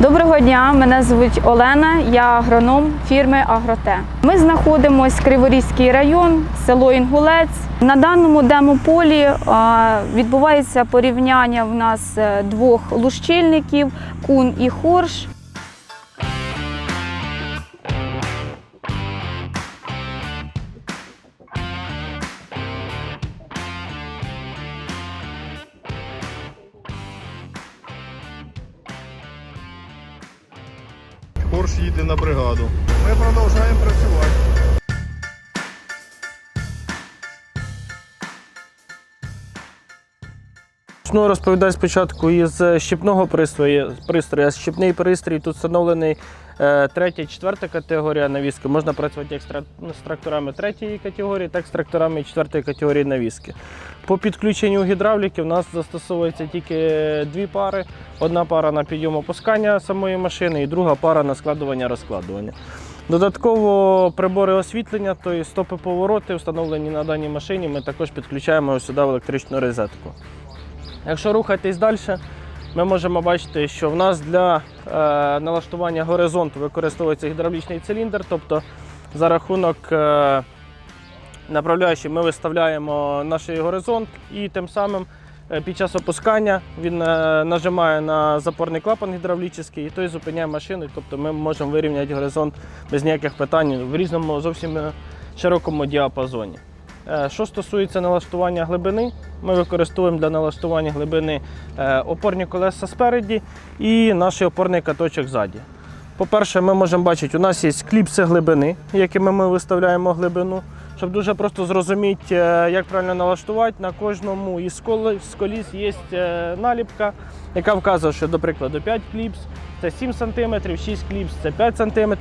Доброго дня, мене звуть Олена, я агроном фірми Агроте. Ми знаходимося Криворізький район, село Інгулець. На даному демополі відбувається порівняння в нас е, двох лущильників кун і хорш. Хорш їде на бригаду. Ми продовжуємо працювати. Почну розповідати спочатку із щепного пристрою. пристрою. Щепний пристрій тут встановлений е, третя, четверта категорія навіски. Можна працювати як ну, з тракторами третьої категорії, так і з тракторами четвертої категорії навіски. По підключенню гідравліки в нас застосовується тільки дві пари. Одна пара на підйом опускання самої машини і друга пара на складування розкладування. Додатково прибори освітлення, тобто стопи повороти, встановлені на даній машині, ми також підключаємо сюди в електричну розетку. Якщо рухатись далі, ми можемо бачити, що в нас для е, налаштування горизонту використовується гідравлічний циліндр, тобто за рахунок е, направляючи ми виставляємо наш горизонт і тим самим е, під час опускання він е, нажимає на запорний клапан гідравлічний і той зупиняє машину. Тобто ми можемо вирівняти горизонт без ніяких питань в різному зовсім е, широкому діапазоні. Е, Що стосується налаштування глибини, ми використовуємо для налаштування глибини е, опорні колеса спереді і наш опорний каточок ззаді. По-перше, ми можемо бачити, у нас є кліпси глибини, якими ми виставляємо глибину. Щоб дуже просто зрозуміти, е, як правильно налаштувати, на кожному із коліс є наліпка, яка вказує, що, до прикладу, 5 кліпс це 7 см, 6 кліпс це 5 см.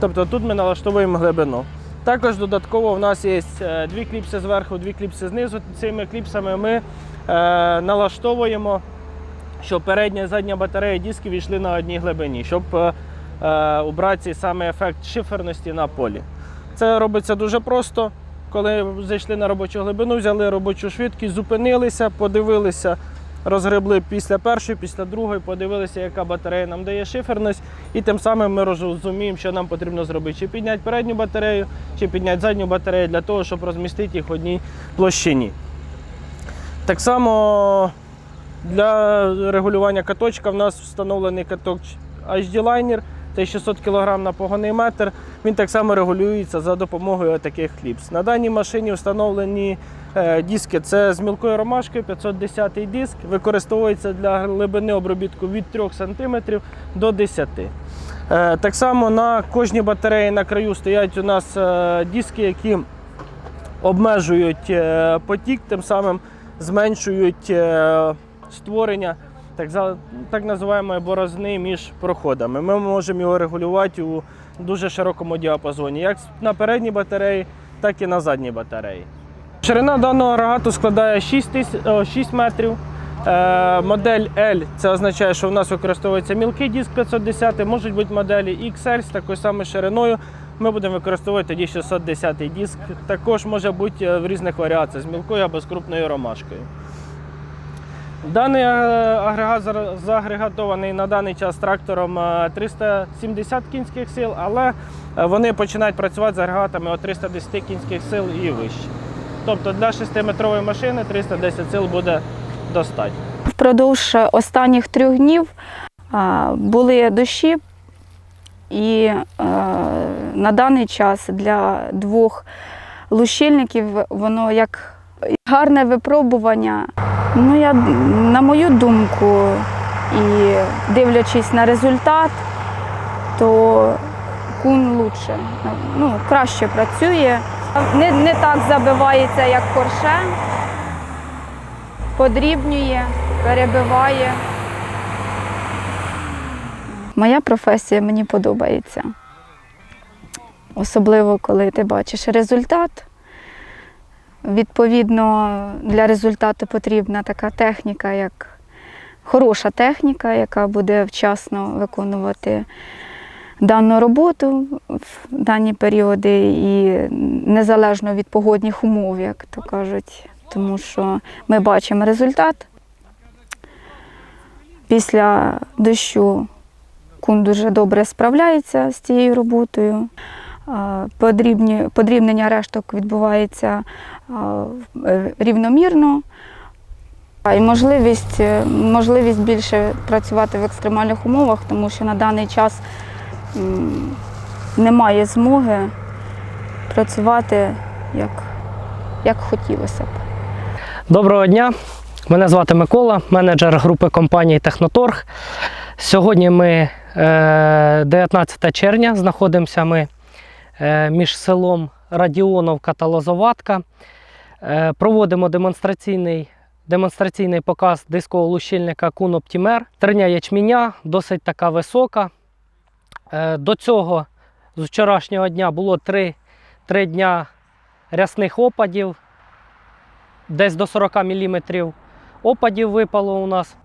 Тобто тут ми налаштовуємо глибину. Також додатково в нас є е, дві кліпси зверху, дві кліпси знизу. Цими кліпсами ми е, налаштовуємо, щоб передня і задня батарея дисків йшли на одній глибині, щоб е, убрати цей самий ефект шиферності на полі. Це робиться дуже просто. Коли зайшли на робочу глибину, взяли робочу швидкість, зупинилися, подивилися, розгребли після першої, після другої, подивилися, яка батарея нам дає шиферність, і тим самим ми розуміємо, що нам потрібно зробити. Чи підняти передню батарею, чи підняти задню батарею для того, щоб розмістити їх в одній площині. Так само для регулювання каточка в нас встановлений каток HD Liner, це 600 кг на погонний метр. Він так само регулюється за допомогою таких кліпс. На даній машині встановлені диски. Це з мілкою ромашкою, 510 диск. Використовується для глибини обробітку від 3 см до 10 Е, Так само на кожній батареї на краю стоять у нас е, диски, які обмежують е, потік, тим самим зменшують е, створення так, так називаємої борозни між проходами. Ми можемо його регулювати у дуже широкому діапазоні, як на передній батареї, так і на задній батареї. Ширина даного агрегату складає 6, 6 метрів. Е, модель L це означає, що в нас використовується мілкий диск 510, можуть бути моделі XL з такою самою шириною. Ми будемо використовувати тоді 610 диск. Також може бути е, в різних варіаціях з мілкою або з крупною ромашкою. Даний е, агрегат заагрегатований на даний час трактором е, 370 кінських сил, але вони починають працювати з агрегатами от 310 кінських сил і вище. Тобто для 6-метрової машини 310 сил буде достатньо. Впродовж останніх трьох днів були дощі, і е, на даний час для двох лущильників воно як гарне випробування. Ну, я, на мою думку, і дивлячись на результат, то кун лучше, ну, краще працює. Не, не так забивається, як корше подрібнює, перебиває. Моя професія мені подобається. Особливо, коли ти бачиш результат. Відповідно, для результату потрібна така техніка, як хороша техніка, яка буде вчасно виконувати дану роботу в дані періоди і незалежно від погодних умов, як то кажуть. Тому що ми бачимо результат. Після дощу секунд дуже добре справляється з цією роботою. Подрібнення решток відбувається рівномірно. І можливість, е, можливість більше працювати в екстремальних умовах, тому що на даний час немає змоги працювати як, як хотілося б. Доброго дня. Мене звати Микола, менеджер групи компанії Техноторг. Сьогодні ми е, 19 червня, знаходимося ми е, між селом Радіоновка та Лозоватка. Е, Проводимо демонстраційний, демонстраційний показ дискового лущильника Kun Optimer. Терня ячменя досить така висока. Е, До цього з вчорашнього дня було 3, 3 дня рясних опадів десь до 40 мм опадів випало у нас.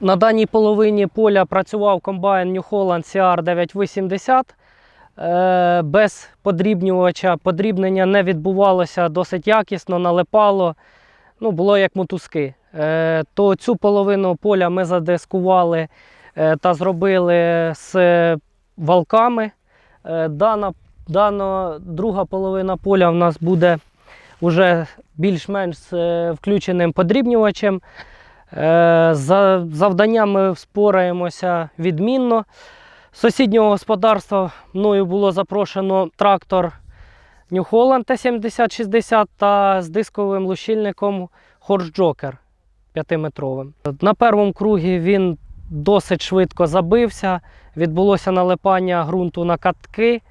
На даній половині поля працював комбайн New Holland CR 980 е, без подрібнювача. Подрібнення не відбувалося досить якісно, налипало. Ну, було як мотузки. Е, то цю половину поля ми задискували та зробили з валками. Е, дана, дана друга половина поля в нас буде вже більш-менш з е, включеним подрібнювачем. Е, За завданням ми вспораємося відмінно. З сусіднього господарства мною було запрошено трактор New Holland T7060 та з дисковим лущильником Horse Joker 5-метровим. На першому кругі він досить швидко забився, відбулося налипання ґрунту на катки,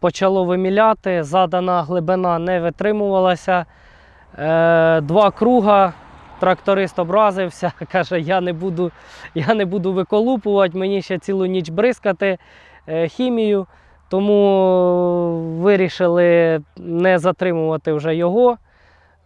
почало виміляти, задана глибина не витримувалася. Е, два круга. Тракторист образився, каже, я не буду, я не буду виколупувати, мені ще цілу ніч бризкати е, хімію. Тому вирішили не затримувати вже його.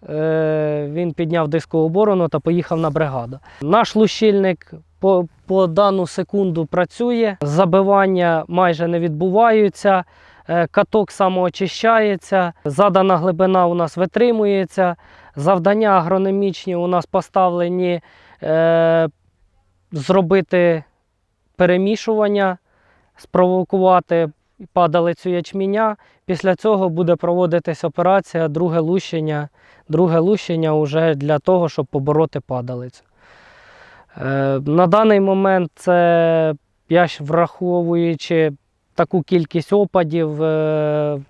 Е, він підняв дискову борону та поїхав на бригаду. Наш лущильник по, по дану секунду працює, забивання майже не відбуваються, е, каток самоочищається, задана глибина у нас витримується. Завдання агрономічні у нас поставлені е, зробити перемішування, спровокувати падалицю ячменя. Після цього буде проводитись операція друге лущення, друге лущення уже для того, щоб побороти падалицю. Е, на даний момент це, я ж враховуючи таку кількість опадів, е,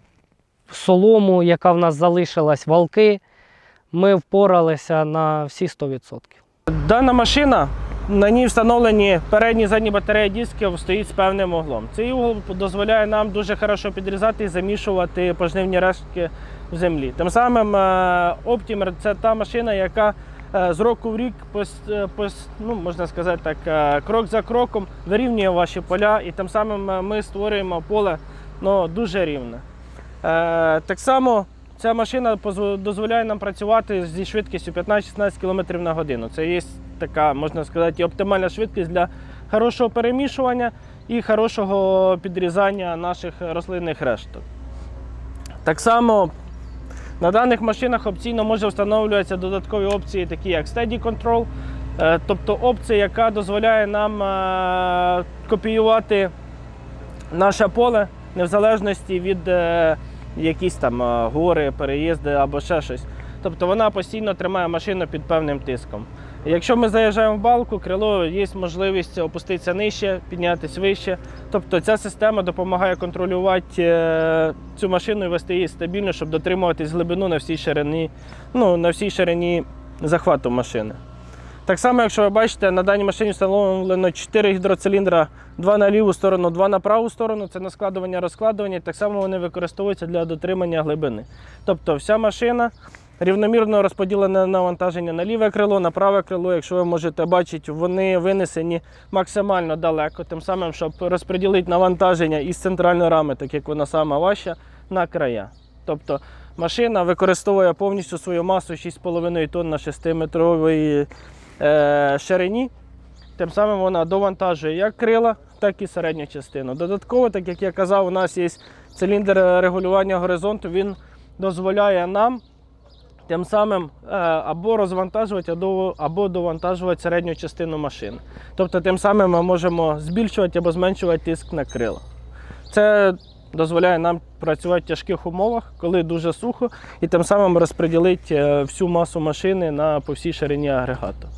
солому, яка в нас залишилась, валки, ми впоралися на всі 100%. Дана машина, на ній встановлені передні задні батареї дисків, стоїть з певним углом. Цей угол дозволяє нам дуже хорошо підрізати і замішувати пожнивні рештки в землі. Тим самим е, Optimer це та машина, яка е, з року в рік е, ну, можна сказати так, крок за кроком вирівнює ваші поля, і тим самим ми створюємо поле ну, дуже рівне. Так само ця машина дозволяє нам працювати зі швидкістю 15-16 км на годину. Це є така, можна сказати, оптимальна швидкість для хорошого перемішування і хорошого підрізання наших рослинних решток. Так само на даних машинах опційно може встановлюватися додаткові опції, такі як Steady Control, е, тобто опція, яка дозволяє нам е, копіювати наше поле не в залежності від е, якісь там гори, переїзди або ще щось. Тобто вона постійно тримає машину під певним тиском. Якщо ми заїжджаємо в балку, крило є можливість опуститися нижче, піднятися вище. Тобто ця система допомагає контролювати е, цю машину і вести її стабільно, щоб дотримуватись глибину на всій ширині, ну, на всій ширині захвату машини. Так само, якщо ви бачите, на даній машині встановлено 4 гідроциліндра, 2 на ліву сторону, 2 на праву сторону. Це на складування розкладування. Так само вони використовуються для дотримання глибини. Тобто вся машина рівномірно розподілена навантаження на ліве крило, на праве крило. Якщо ви можете бачити, вони винесені максимально далеко, тим самим, щоб розподілити навантаження із центральної рами, так як вона сама важча, на края. Тобто машина використовує повністю свою масу 6,5 тонн на 6-метровій е, ширині. Тим самим вона довантажує як крила, так і середню частину. Додатково, так як я казав, у нас є циліндр регулювання горизонту, він дозволяє нам Тим самим е, або розвантажувати, або, довантажувати середню частину машини. Тобто, тим самим ми можемо збільшувати або зменшувати тиск на крила. Це дозволяє нам працювати в тяжких умовах, коли дуже сухо, і тим самим розподілити е, всю масу машини на по всій ширині агрегату.